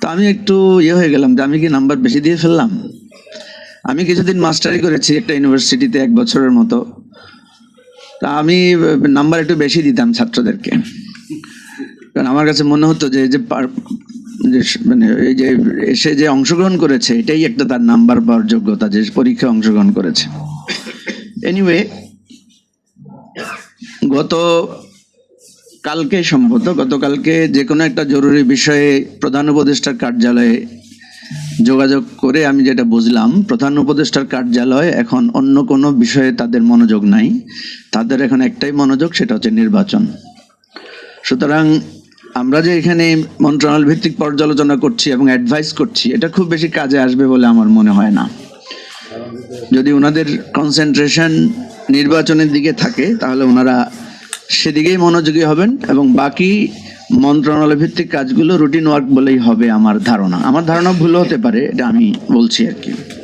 তো আমি একটু ইয়ে হয়ে গেলাম যে আমি কি নাম্বার বেশি দিয়ে ফেললাম? আমি কিছুদিন মাস্টারি করেছি একটা ইউনিভার্সিটিতে এক বছরের মতো। তা আমি নাম্বার একটু বেশি দিতাম ছাত্রদেরকে। কারণ আমার কাছে মনে হতো যে যে মানে এই যে এসে যে অংশগ্রহণ করেছে, এটাই একটা তার নাম্বার পাওয়ার যোগ্যতা যে পরীক্ষায় অংশগ্রহণ করেছে। এনিওয়ে গত কালকে সম্ভবত, গতকালকে যে কোনো একটা জরুরি বিষয়ে প্রধান উপদেষ্টার কার্যালয়ে যোগাযোগ করে আমি যেটা বুঝলাম, প্রধান উপদেষ্টার কার্যালয় এখন অন্য কোনো বিষয়ে তাদের মনোযোগ নাই। তাদের এখন একটাই মনোযোগ, সেটা হচ্ছে নির্বাচন। সুতরাং আমরা যে এখানে মন্ত্রণালয় ভিত্তিক পর্যালোচনা করছি এবং অ্যাডভাইস করছি, এটা খুব বেশি কাজে আসবে বলে আমার মনে হয় না। যদি ওনাদের কনসেন্ট্রেশন নির্বাচনের দিকে থাকে, তাহলে ওনারা সেদিকেই মনোযোগী হবেন এবং বাকি মন্ত্রণালয় ভিত্তিক কাজগুলো রুটিন ওয়ার্ক বলেই হবে আমার ধারণা। আমার ধারণা ভুল হতে পারে, এটা আমি বলছি আর কি।